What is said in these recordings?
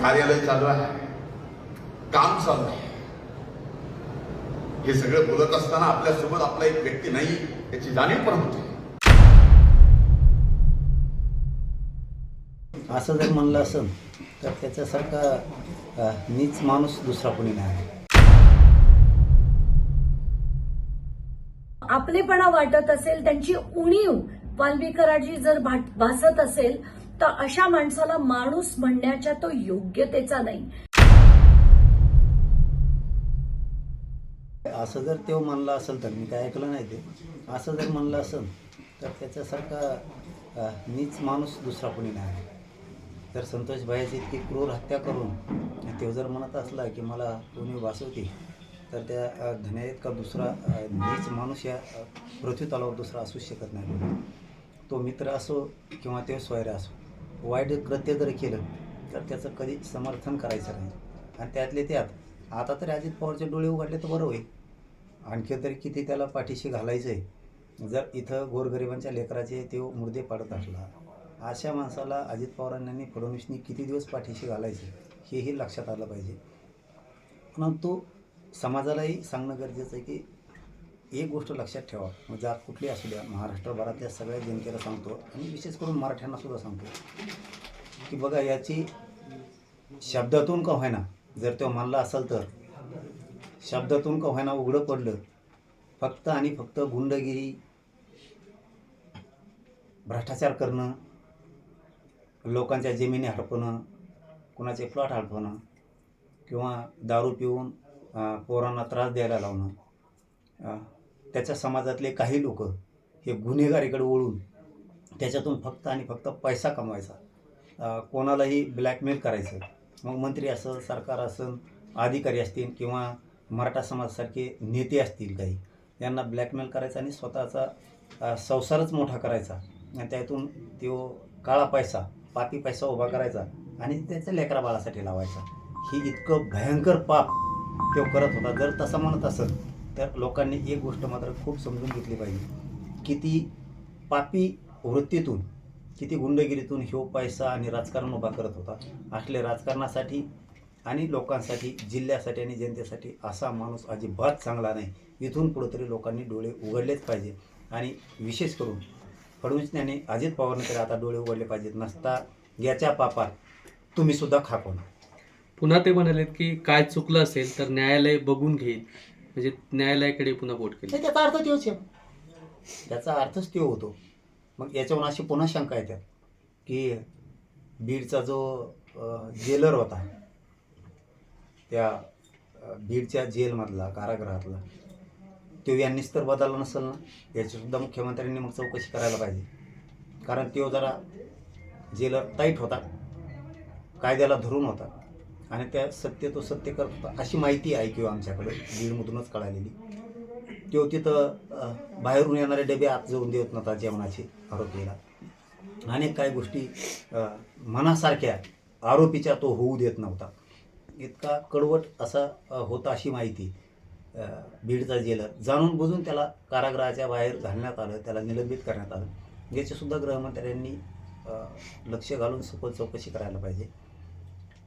कार्यालय चालू आहे. काम चालू आहे. हे सगळं बोलत असताना आपल्यासोबत आपला एक व्यक्ती नाही याची जाणीव पण होते. असं जर म्हणलं असेल तर त्याच्यासारखा नीच माणूस दुसरा कोणी नाही. आपलेपणा वाटत असेल त्यांची उणीव वाल्मीकराची जर भासत असेल तर अशा माणसाला माणूस म्हणण्याच्या तो योग्यतेचा नाही. असं जर तो म्हणला असेल तर मी काय ऐकलं नाही ते. असं जर म्हणलं असेल तर त्याच्यासारखा मीच नीच माणूस दुसरा कोणी नाही. तर संतोष भाईची इतकी क्रूर हत्या करून तो जर म्हणत असला की मला कोणी वाचवते तर त्या अ, का दुसरा नीच माणूस या पृथ्वी तलावर दुसरा असूच शकत नाही. तो मित्र असो किंवा ते स्वैर असो वाईट कृत्य जर केलं तर त्याचं कधीच समर्थन करायचं नाही. आणि त्यातले त्यात आता तरी अजित पवारचे डोळे उघडले तर बरं होईल. आणखी तरी किती त्याला पाठीशी घालायचं आहे जर इथं गोरगरिबांच्या लेकराचे ते मुर्दे पाडत असला अशा माणसाला अजित पवारांनी फडणवीसनी किती दिवस पाठीशी घालायचे हेही लक्षात आलं पाहिजे. परंतु समाजालाही सांगणं गरजेचं आहे की एक गोष्ट लक्षात ठेवा. म्हणजे मग जात कुठली असू द्या महाराष्ट्रभरातल्या सगळ्या जनतेला सांगतो आणि विशेष करून मराठ्यांना सुद्धा सांगतो. की बघा याची शब्दातून का होईना जर तो मानला असेल तर शब्दातून का होईना उघडं पडलं फक्त आणि फक्त गुंडगिरी भ्रष्टाचार करणं लोकांच्या जमिनी हडपणं कुणाचे प्लॉट हडपणं किंवा दारू पिऊन पोरांना त्रास द्यायला लावणं त्याच्या समाजातले काही लोक हे गुन्हेगारीकडे वळून त्याच्यातून फक्त आणि फक्त पैसा कमवायचा. कोणालाही ब्लॅकमेल करायचं. मग मंत्री असं सरकार असं अधिकारी असतील किंवा मराठा समाजासारखे नेते असतील काही यांना ब्लॅकमेल करायचा आणि स्वतःचा संसारच मोठा करायचा. आणि त्यातून तो काळा पैसा पापी पैसा उभा करायचा आणि त्याच्या लेकरा बाळासाठी लावायचा. ही इतकं भयंकर पाप तो करत होता. जर तसं म्हणत असेल तर लोकांनी एक गोष्ट मात्र खूप समजून घेतली पाहिजे किती पापी वृत्तीतून किती गुंडगिरीतून ह्यो पैसा आणि राजकारण उभा करत होता. असले राजकारणासाठी आणि लोकांसाठी जिल्ह्यासाठी आणि जनतेसाठी असा माणूस अजिबात चांगला नाही. इथून पुढे तरी लोकांनी डोळे उघडलेच पाहिजे. आणि विशेष करून फडणवीस यांनी अजित पवारने तरी आता डोळे उघडले पाहिजेत. नसता याच्या पापात तुम्ही सुद्धा पुन्हा ते म्हणालेत की काय चुकलं असेल तर न्यायालय बघून घेईल. म्हणजे न्यायालयाकडे पुन्हा बोट केली. नाही त्याचा अर्थ तोच आहे. याचा अर्थच तो होतो. मग याच्यावरून अशी पुन्हा शंका येतात की बीडचा जो अ, जेलर होता त्या अ, बीडच्या जेलमधला कारागृहातला तो यांनीच तर बदलला नसेल ना? याचीसुद्धा मुख्यमंत्र्यांनी मग चौकशी करायला पाहिजे. कारण तो जरा जेलर टाईट होता. कायद्याला धरून होता. आणि त्या सत्य तो सत्य करत. होता अशी माहिती आहे किंवा आमच्याकडे बीडमधूनच कळालेली. तो तिथं बाहेरून येणारे डबे आत जाऊन देत नव्हता जेवणाचे आरोपीला. अनेक काही गोष्टी मनासारख्या आरोपीच्या तो होऊ देत नव्हता. इतका कडवट असा होता अशी माहिती बीडचा जेलर. जाणून बुजून त्याला कारागृहाच्या बाहेर घालण्यात आलं त्याला निलंबित करण्यात आलं. याचेसुद्धा गृहमंत्र्यांनी लक्ष घालून सखोल चौकशी करायला पाहिजे.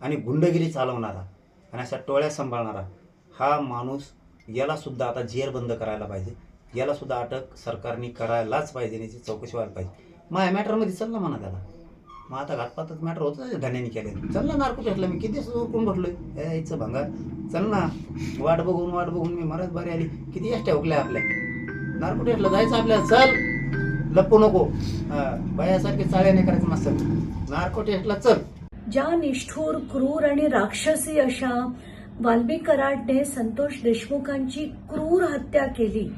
आणि गुंडगिरी चालवणारा आणि अशा टोळ्या सांभाळणारा हा माणूस यालासुद्धा आता जेरबंद करायला पाहिजे. यालासुद्धा अटक सरकारने करायलाच पाहिजे याची चौकशी व्हायला पाहिजे. मग या मॅटरमध्ये चल ना म्हणा त्याला. मग आता घातपातच मॅटर होतं धन्याने केले चल ना नार्को भेटला मी किती कोण भरलोय यायचं भंगा चल ना. वाट बघून वाट बघून मी मराच बारी आली. किती एस ठेवल्या आपल्या. नार्को भेटला जायचं आपल्याला. चल. लपू नको. बायासारखे चाळ्याने करायचं मस्त. नार्को टेस्टला चल. ज्या निष्ठूर क्रूर आणि राक्षसी अशा वाल्मी कराडने संतोष देशमुखांची क्रूर हत्या केली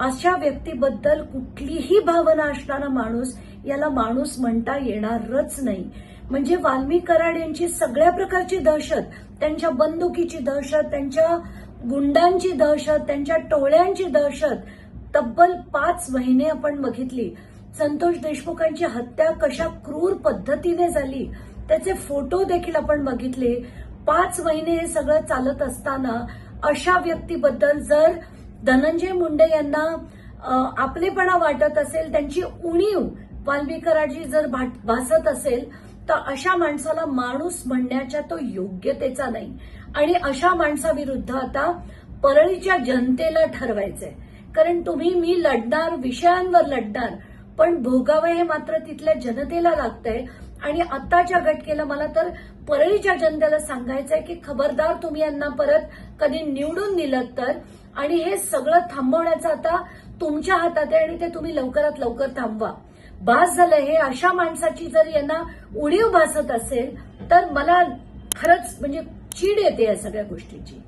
अशा व्यक्तीबद्दल कुठलीही भावना असणारा माणूस याला माणूस म्हणता येणारच नाही. म्हणजे वाल्मी कराड यांची सगळ्या प्रकारची दहशत त्यांच्या बंदुकीची दहशत त्यांच्या गुंडांची दहशत त्यांच्या टोळ्यांची दहशत तब्बल पाच महिने आपण बघितली. संतोष देशमुखांची हत्या कशा क्रूर पद्धतीने झाली त्याचे फोटो देखील आपण बघितले. पाच महिने हे सगळं चालत असताना अशा व्यक्तीबद्दल जर धनंजय मुंडे यांना आपलेपणा वाटत असेल त्यांची उणीव वाल्मिक जर भाट- भासत असेल तर अशा माणसाला माणूस म्हणण्याच्या तो योग्यतेचा नाही. आणि अशा माणसाविरुद्ध आता परळीच्या जनतेला ठरवायचंय. कारण तुम्ही मी लढणार विषयांवर लढणार पण भोगावं हे मात्र तिथल्या जनतेला लागतंय. आणि आत्ताच्या घटकेला मला तर परळीच्या जनतेला सांगायचंय की खबरदार तुम्ही यांना परत कधी निवडून दिलं तर. आणि हे सगळं थांबवण्याचं आता तुमच्या हातात आहे आणि ते तुम्ही लवकरात लवकर थांबवा. भास झालं हे. अशा माणसाची जर यांना उडीव भासत असेल तर मला खरंच म्हणजे चीड येते या सगळ्या गोष्टीची.